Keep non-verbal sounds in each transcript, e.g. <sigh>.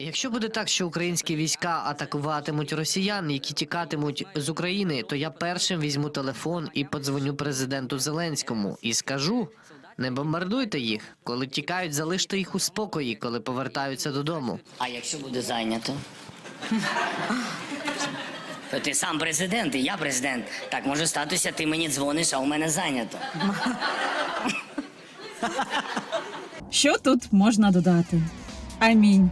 Якщо буде так, що українські війська атакуватимуть росіян, які тікатимуть з України, то я першим візьму телефон і подзвоню президенту Зеленському і скажу: не бомбардуйте їх. Коли тікають, залиште їх у спокої, коли повертаються додому. А якщо буде зайнято? То ти сам президент, і я президент. Так може статися, ти мені дзвониш, а у мене зайнято. Що тут можна додати? Амінь.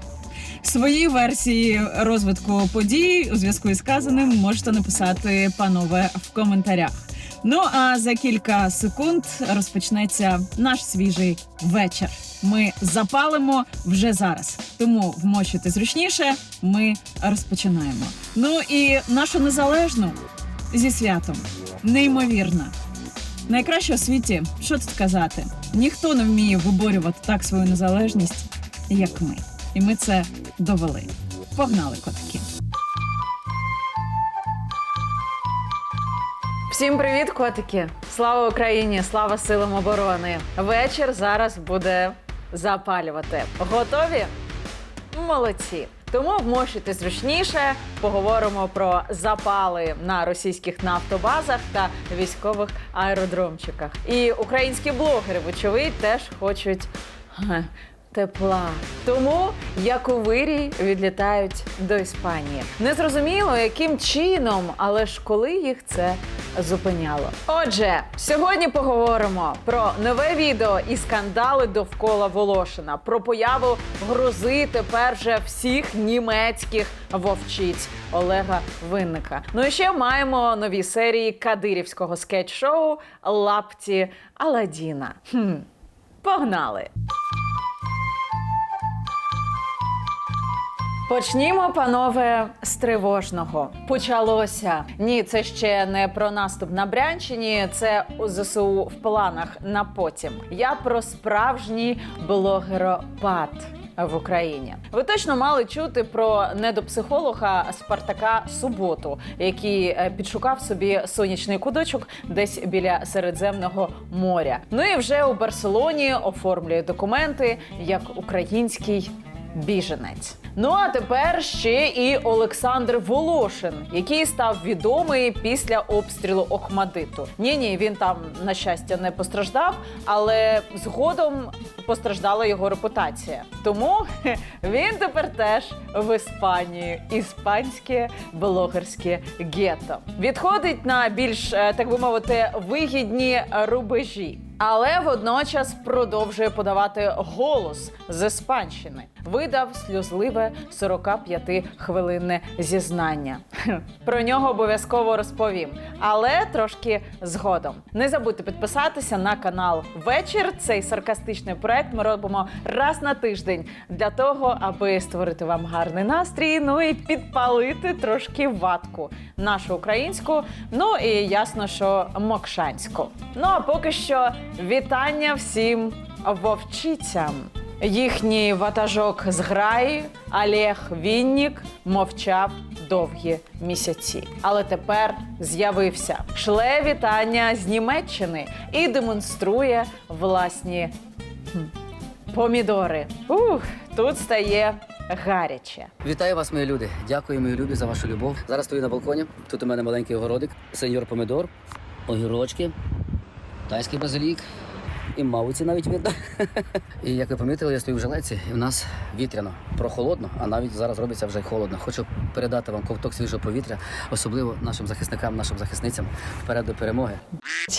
Свої версії розвитку подій у зв'язку із сказаним можете написати, панове, в коментарях. Ну а за кілька секунд розпочнеться наш свіжий вечір. Ми запалимо вже зараз. Тому вмощуйте зручніше. Ми розпочинаємо. Ну і нашу незалежну зі святом. Неймовірна. Найкраще у світі, що тут казати? Ніхто не вміє виборювати так свою незалежність, як ми. І ми це довели. Погнали, котики. Всім привіт, котики! Слава Україні! Слава силам оборони! Вечір зараз буде запалювати. Готові? Молодці. Тому вмощуйте зручніше. Поговоримо про запали на російських нафтобазах та військових аеродромчиках. І українські блогери, вочевидь, теж хочуть тепла. Тому як у вирій відлітають до Іспанії. Незрозуміло, яким чином, але ж коли їх це зупиняло. Отже, сьогодні поговоримо про нове відео і скандали довкола Волошина, про появу грози тепер вже всіх німецьких вовчиць Олега Винника. Ну і ще маємо нові серії кадирівського скетч-шоу Лапті Аладдіна. Хм. Погнали! Почнімо, панове, з тривожного. Почалося. Ні, це ще не про наступ на Брянщині, це у ЗСУ в планах на потім. Я про справжній блогеропад. В Україні ви точно мали чути про недопсихолога Спартака Суботу, який е, підшукав собі сонячний кудочок десь біля Середземного моря. Ну і вже у Барселоні оформлює документи як український біженець. Ну а тепер ще і Олександр Волошин, який став відомий після обстрілу Охмадиту. Ні, ні, він там на щастя не постраждав, але згодом постраждала його репутація. Тому <laughs> він тепер теж в Іспанії. Іспанське блогерське гетто відходить на більш е, так би мовити вигідні рубежі. Але водночас продовжує подавати голос з Іспанщини. Видав сльозливе 45-хвилинне зізнання. <laughs> Про нього обов'язково розповім, але трошки згодом. Не забудьте підписатися на канал Вечір. Цей саркастичний проект ми робимо раз на тиждень для того, аби створити вам гарний настрій. Ну і підпалити трошки ватку нашу українську. Ну і ясно, що мокшанську. Ну а поки що вітання всім вовчицям. Їхній ватажок з граї Олег Віннік мовчав довгі місяці. Але тепер з'явився шле вітання з Німеччини і демонструє власні помідори. Ух, тут стає гаряче. Вітаю вас, мої люди. Дякую, мої любі, за вашу любов. Зараз стою на балконі. Тут у мене маленький огородик, сеньор помідор, огірочки, тайський базилік. І мавиці навіть видно. І як ви помітили, я стою в жилеці, і в нас вітряно, прохолодно, а навіть зараз робиться вже й холодно. Хочу передати вам ковток свіжого повітря, особливо нашим захисникам, нашим захисницям вперед до перемоги.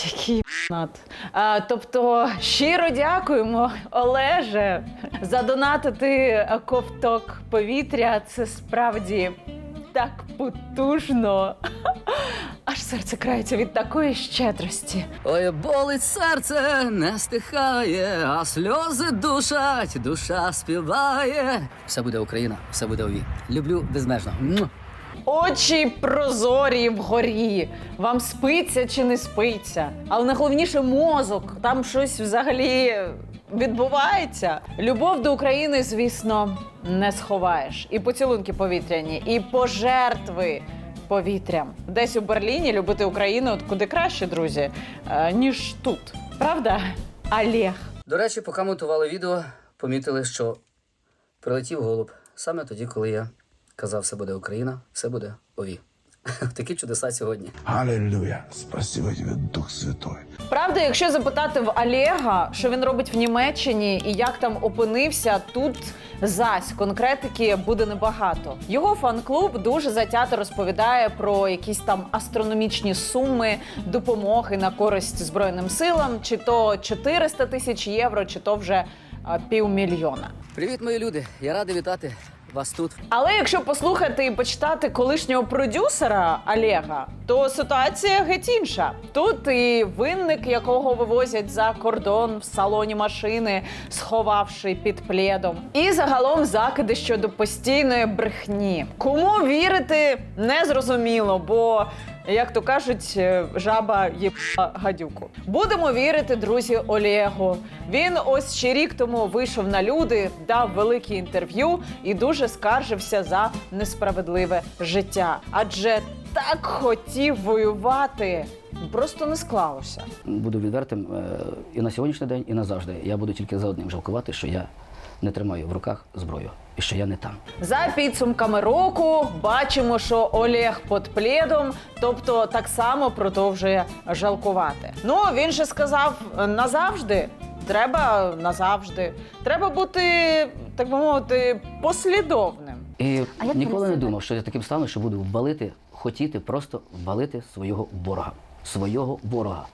Який над. А, тобто, щиро дякуємо, Олеже, задонатити ковток повітря. Це справді так потужно. <laughs> Аж серце крається від такої щедрості. Ой, болить серце, не стихає, а сльози душать, душа співає. Все буде Україна, все буде ові. Люблю безмежно. Очі прозорі вгорі. Вам спиться чи не спиться? Але найголовніше мозок. Там щось взагалі відбувається. Любов до України, звісно, не сховаєш. І поцілунки повітряні, і пожертви повітрям. Десь у Берліні любити Україну от куди краще, друзі, е, ніж тут. Правда, Олег? До речі, поки монтували відео, помітили, що прилетів голуб саме тоді, коли я казав, все буде Україна, все буде ОВІ. <laughs> Такі чудеса сьогодні. Аллилуйя. Спасибо тебе, Дух Святой. Правда, якщо запитати в Олега, що він робить в Німеччині і як там опинився, тут зась конкретики буде небагато. Його фан-клуб дуже затято розповідає про якісь там астрономічні суми допомоги на користь збройним силам, чи то 400 тисяч євро, чи то вже а, півмільйона. Привіт, мої люди! Я радий вітати вас тут. Але якщо послухати і почитати колишнього продюсера Олега, то ситуація геть інша. Тут і винник, якого вивозять за кордон в салоні машини, сховавши під пледом, і загалом закиди щодо постійної брехні. Кому вірити не зрозуміло, бо. Як то кажуть, е, жаба є гадюку. Будемо вірити, друзі, Олегу. Він ось ще рік тому вийшов на люди, дав велике інтерв'ю і дуже скаржився за несправедливе життя. Адже так хотів воювати, просто не склалося. Буду відвертим е, і на сьогоднішній день, і назавжди. Я буду тільки за одним жалкувати, що я не тримаю в руках зброю і що я не там. За підсумками року бачимо, що Олег під пледом, тобто так само продовжує жалкувати. Ну він же сказав назавжди. Треба назавжди. Треба бути, так би мовити, послідовним. І А ніколи не думав, що я таким стану, що буду валити, хотіти просто валити свого ворога. Свого ворога.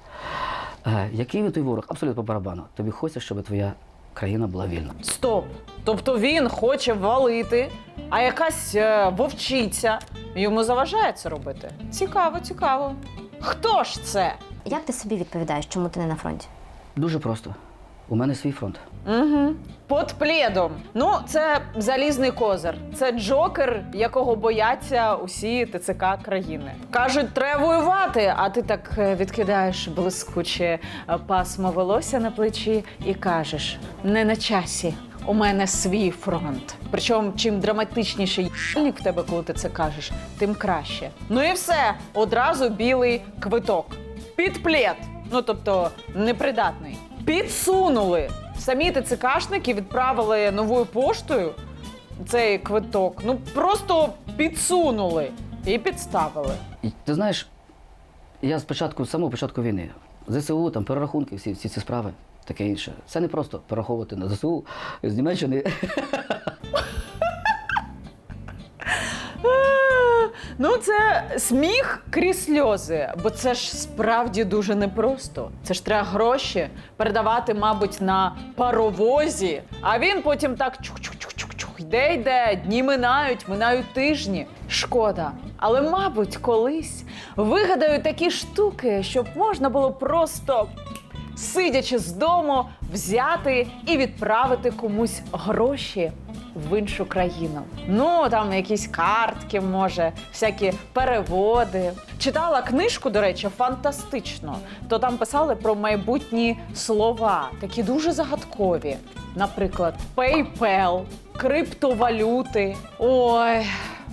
Е, який він той ворог? Абсолютно по барабану. Тобі хочеться, щоб твоя країна була вільна. Стоп. Тобто він хоче валити, а якась е, вовчиця йому заважає це робити. Цікаво, цікаво. Хто ж це? Як ти собі відповідаєш, чому ти не на фронті? Дуже просто. У мене свій фронт. Угу. Под пледом. Ну, це залізний козир. Це джокер, якого бояться усі ТЦК країни. Кажуть, треба воювати, а ти так е, відкидаєш блискуче е, пасмо волосся на плечі і кажеш: не на часі. У мене свій фронт. Причому чим драматичніший в тебе, коли ти це кажеш, тим краще. Ну і все, одразу білий квиток. Під плед. Ну тобто непридатний. Підсунули. Самі ТЦКшники відправили новою поштою цей квиток. Ну просто підсунули і підставили. І ти знаєш, я спочатку, з самого початку війни, ЗСУ, там перерахунки, всі, всі ці справи, таке інше. Це не просто перераховувати на ЗСУ з Німеччини. <laughs> Ну, це сміх крізь сльози, бо це ж справді дуже непросто. Це ж треба гроші передавати, мабуть, на паровозі. А він потім так чух-чух-чух-чух-чух, йде, йде, дні минають, минають тижні. Шкода. Але, мабуть, колись вигадають такі штуки, щоб можна було просто сидячи з дому, взяти і відправити комусь гроші в іншу країну. Ну там якісь картки, може, всякі переводи. Читала книжку, до речі, фантастично. То там писали про майбутні слова, такі дуже загадкові. Наприклад, PayPal, криптовалюти. Ой.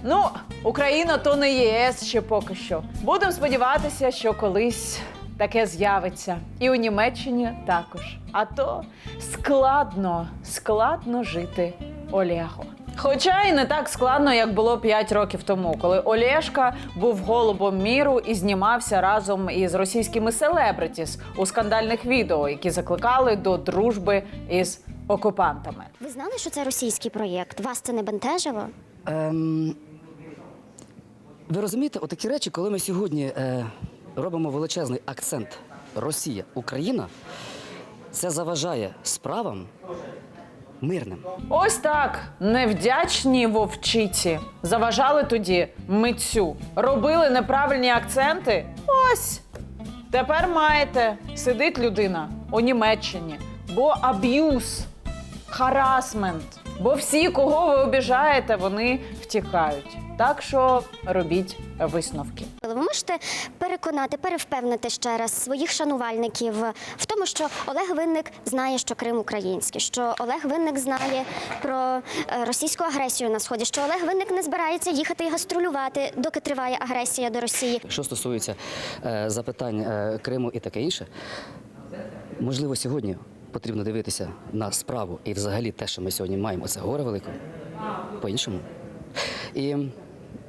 Ну, Україна то не ЄС ще поки що. Будемо сподіватися, що колись таке з'явиться. І у Німеччині також. А то складно, складно жити Олегу. Хоча і не так складно, як було 5 років тому, коли Олешка був голубом міру і знімався разом із російськими селебритіс у скандальних відео, які закликали до дружби із окупантами. Ви знали, що це російський проєкт? Вас це не бентежило? Ем, ви розумієте, отакі речі, коли ми сьогодні е, робимо величезний акцент Росія, Україна, це заважає справам мирним. Ось так. Невдячні вовчиці. Заважали тоді митцю, робили неправильні акценти. Ось. Тепер маєте. Сидить людина у Німеччині, бо аб'юз, харасмент. Бо всі, кого ви обіжаєте, вони втікають. Так що робіть висновки. Ви можете переконати, перевпевнити ще раз своїх шанувальників в тому, що Олег Винник знає, що Крим український, що Олег Винник знає про е, російську агресію на сході, що Олег Винник не збирається їхати і гастролювати, доки триває агресія до Росії. Що стосується е, запитань е, Криму і таке інше, можливо, сьогодні потрібно дивитися на справу і взагалі те, що ми сьогодні маємо, це горе велике. По-іншому. І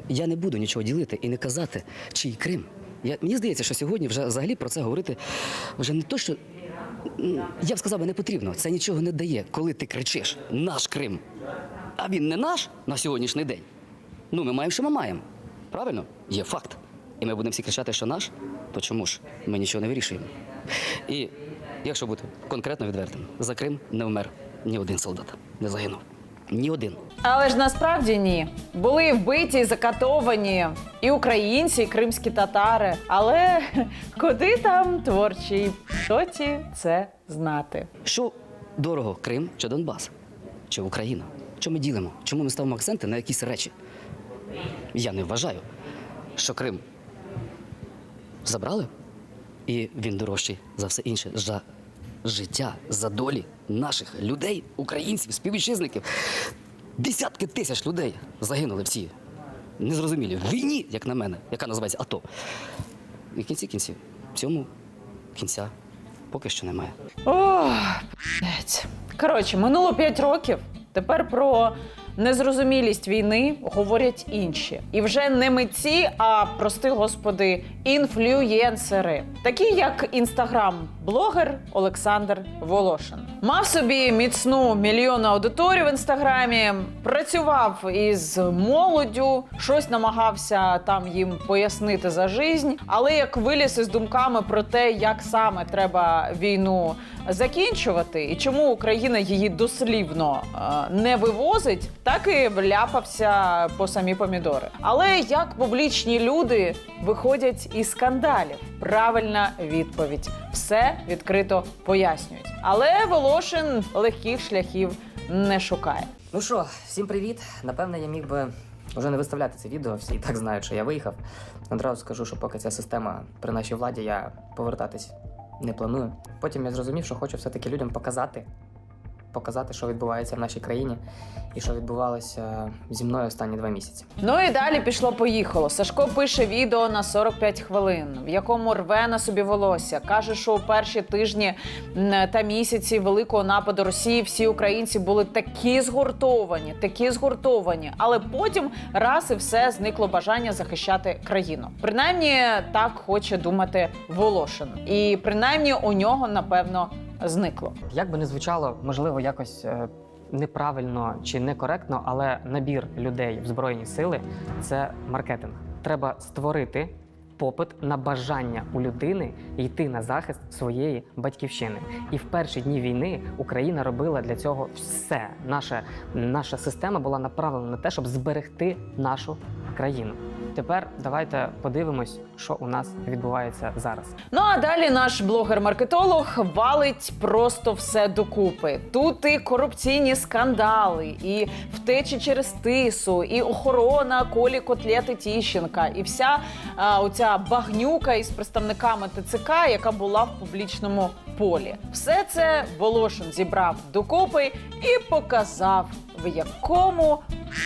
я не буду нічого ділити і не казати, чий Крим. Я, мені здається, що сьогодні вже взагалі про це говорити вже не то, що я б сказав, не потрібно. Це нічого не дає, коли ти кричиш наш Крим. А він не наш на сьогоднішній день. Ну, ми маємо, що ми маємо. Правильно? Є факт. І ми будемо всі кричати, що наш, то чому ж ми нічого не вирішуємо? І якщо бути конкретно відвертим, за Крим не вмер ні один солдат, не загинув. Ні один. Але ж насправді ні. Були вбиті, і закатовані і українці, і кримські татари. Але <laughs> куди там творчій шоті це знати? Що дорого Крим чи Донбас? Чи Україна? Що ми ділимо? Чому ми ставимо акценти на якісь речі? Я не вважаю, що Крим забрали, і він дорожчий за все інше. За життя, за долі наших людей, українців, співвітчизників. Десятки тисяч людей загинули всі. Незрозумілі. В війні, як на мене, яка називається АТО. І в кінці кінців, цьому кінця поки що немає. Блядь. Коротше, минуло 5 років. Тепер про незрозумілість війни говорять інші. І вже не митці, а прости господи, інфлюєнсери, такі як інстаграм-блогер Олександр Волошин. Мав собі міцну мільйонну аудиторію в інстаграмі, працював із молоддю, щось намагався там їм пояснити за жизнь. Але як виліз із думками про те, як саме треба війну закінчувати, і чому Україна її дослівно е, не вивозить, так і вляпався по самі помідори. Але як публічні люди виходять із скандалів? Правильна відповідь. Все відкрито пояснюють. Але Волошин легких шляхів не шукає. Ну що, всім привіт. Напевне, я міг би вже не виставляти це відео, всі так знають, що я виїхав. Одразу скажу, що поки ця система при нашій владі, я повертатись не планую. Потім я зрозумів, що хочу все-таки людям показати, показати, що відбувається в нашій країні і що відбувалося зі мною останні два місяці. Ну і далі пішло поїхало. Сашко пише відео на 45 хвилин, в якому рве на собі волосся. каже, що у перші тижні та місяці великого нападу Росії всі українці були такі згуртовані, такі згуртовані. Але потім раз і все зникло бажання захищати країну. Принаймні так хоче думати Волошин, і принаймні у нього напевно зникло. Як би не звучало, можливо, якось е, неправильно чи некоректно, але набір людей в Збройні сили це маркетинг. Треба створити попит на бажання у людини йти на захист своєї батьківщини. І в перші дні війни Україна робила для цього все. Наша, наша система була направлена на те, щоб зберегти нашу країну. Тепер давайте подивимось, що у нас відбувається зараз. Ну а далі наш блогер-маркетолог валить просто все докупи. Тут і корупційні скандали, і втечі через тису, і охорона колі котлети Тіщенка, і вся а, оця багнюка із представниками ТЦК, яка була в публічному полі. Все це Волошин зібрав докупи і показав, в якому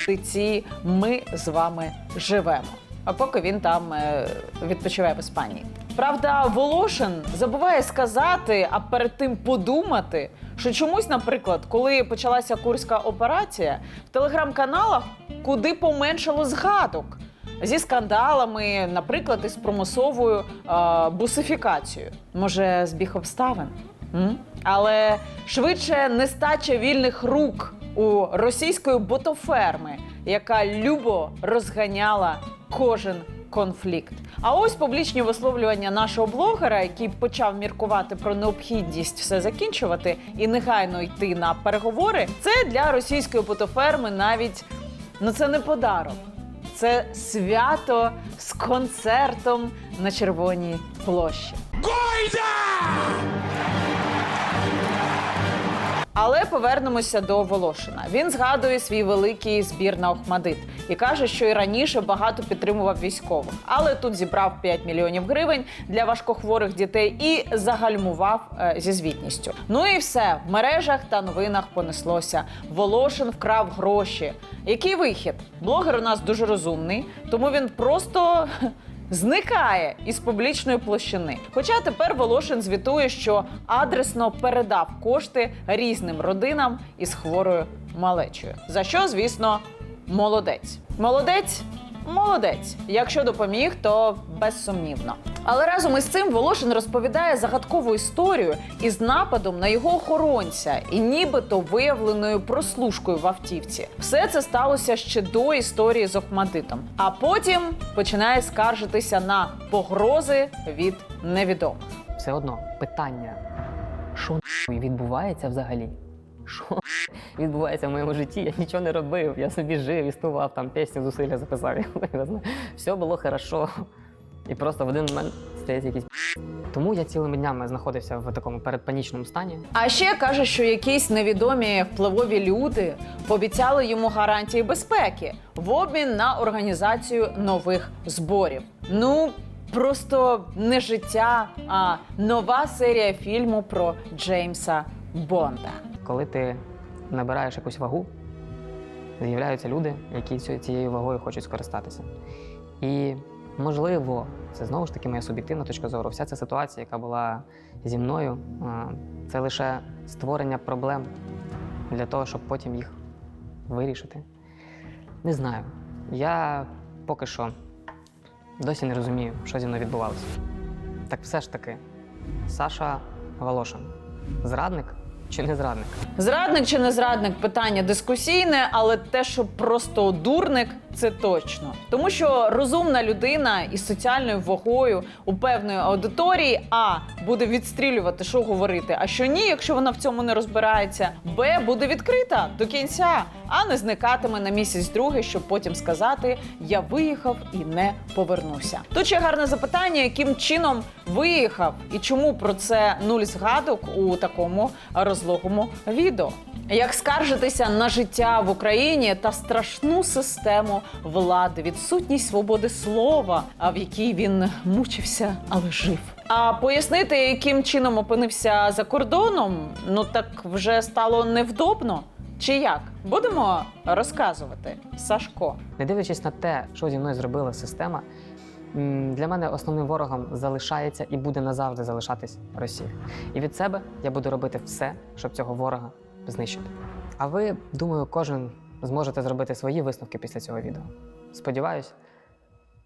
циці ми з вами живемо. А поки він там е, відпочиває в Іспанії. Правда, Волошин забуває сказати, а перед тим подумати, що чомусь, наприклад, коли почалася курська операція, в телеграм-каналах куди поменшало згадок зі скандалами, наприклад, із примусовою е, бусифікацією. Може, збіг обставин? М? Але швидше нестача вільних рук у російської ботоферми, яка любо розганяла кожен конфлікт. А ось публічні висловлювання нашого блогера, який почав міркувати про необхідність все закінчувати і негайно йти на переговори. Це для російської ботоферми навіть ну це не подарок. Це свято з концертом на Червоній площі. Але повернемося до Волошина. Він згадує свій великий збір на Охмадит і каже, що і раніше багато підтримував військових, але тут зібрав 5 мільйонів гривень для важкохворих дітей і загальмував е, зі звітністю. Ну і все в мережах та новинах понеслося. Волошин вкрав гроші. Який вихід? Блогер у нас дуже розумний, тому він просто зникає із публічної площини. Хоча тепер Волошин звітує, що адресно передав кошти різним родинам із хворою малечою. За що, звісно, молодець. Молодець. Молодець. Якщо допоміг, то безсумнівно. Але разом із цим Волошин розповідає загадкову історію із нападом на його охоронця і нібито виявленою прослушкою в автівці. Все це сталося ще до історії з Охмадитом. А потім починає скаржитися на погрози від невідомих. Все одно питання, що відбувається взагалі? Що відбувається в моєму житті? Я нічого не робив. Я собі жив, існував, там пісню зусилля записав. Все було хорошо. І просто в один момент стається якийсь. Тому я цілими днями знаходився в такому передпанічному стані. А ще каже, що якісь невідомі впливові люди пообіцяли йому гарантії безпеки в обмін на організацію нових зборів. Ну просто не життя, а нова серія фільму про Джеймса Бонда. Коли ти набираєш якусь вагу, з'являються люди, які цією вагою хочуть скористатися. І можливо, це знову ж таки моя суб'єктивна точка зору. Вся ця ситуація, яка була зі мною, це лише створення проблем для того, щоб потім їх вирішити. Не знаю. Я поки що досі не розумію, що зі мною відбувалося. Так все ж таки, Саша Волошин зрадник чи не зрадник? Зрадник чи не зрадник питання дискусійне, але те, що просто дурник, це точно. Тому що розумна людина із соціальною вагою у певної аудиторії а буде відстрілювати, що говорити, а що ні, якщо вона в цьому не розбирається. Б буде відкрита до кінця, а не зникатиме на місяць другий, щоб потім сказати Я виїхав і не повернуся. Тут ще гарне запитання, яким чином виїхав і чому про це нуль згадок у такому розлогому відео. Як скаржитися на життя в Україні та страшну систему влади, відсутність свободи слова, а в якій він мучився, але жив. А пояснити, яким чином опинився за кордоном, ну так вже стало невдобно. Чи як? Будемо розказувати, Сашко. Не дивлячись на те, що зі мною зробила система, для мене основним ворогом залишається і буде назавжди залишатись Росія. І від себе я буду робити все, щоб цього ворога знищити. А ви, думаю, кожен зможете зробити свої висновки після цього відео. Сподіваюсь,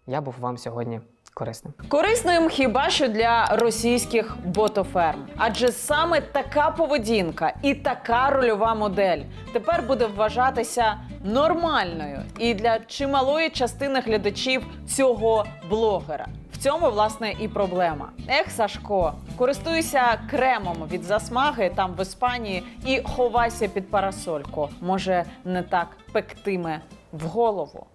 я був вам сьогодні корисним. Корисним хіба що для російських ботоферм, адже саме така поведінка і така рольова модель тепер буде вважатися нормальною і для чималої частини глядачів цього блогера. Цьому власне і проблема. Ех, Сашко, користуйся кремом від засмаги там в Іспанії і ховайся під парасольку. Може, не так пектиме в голову.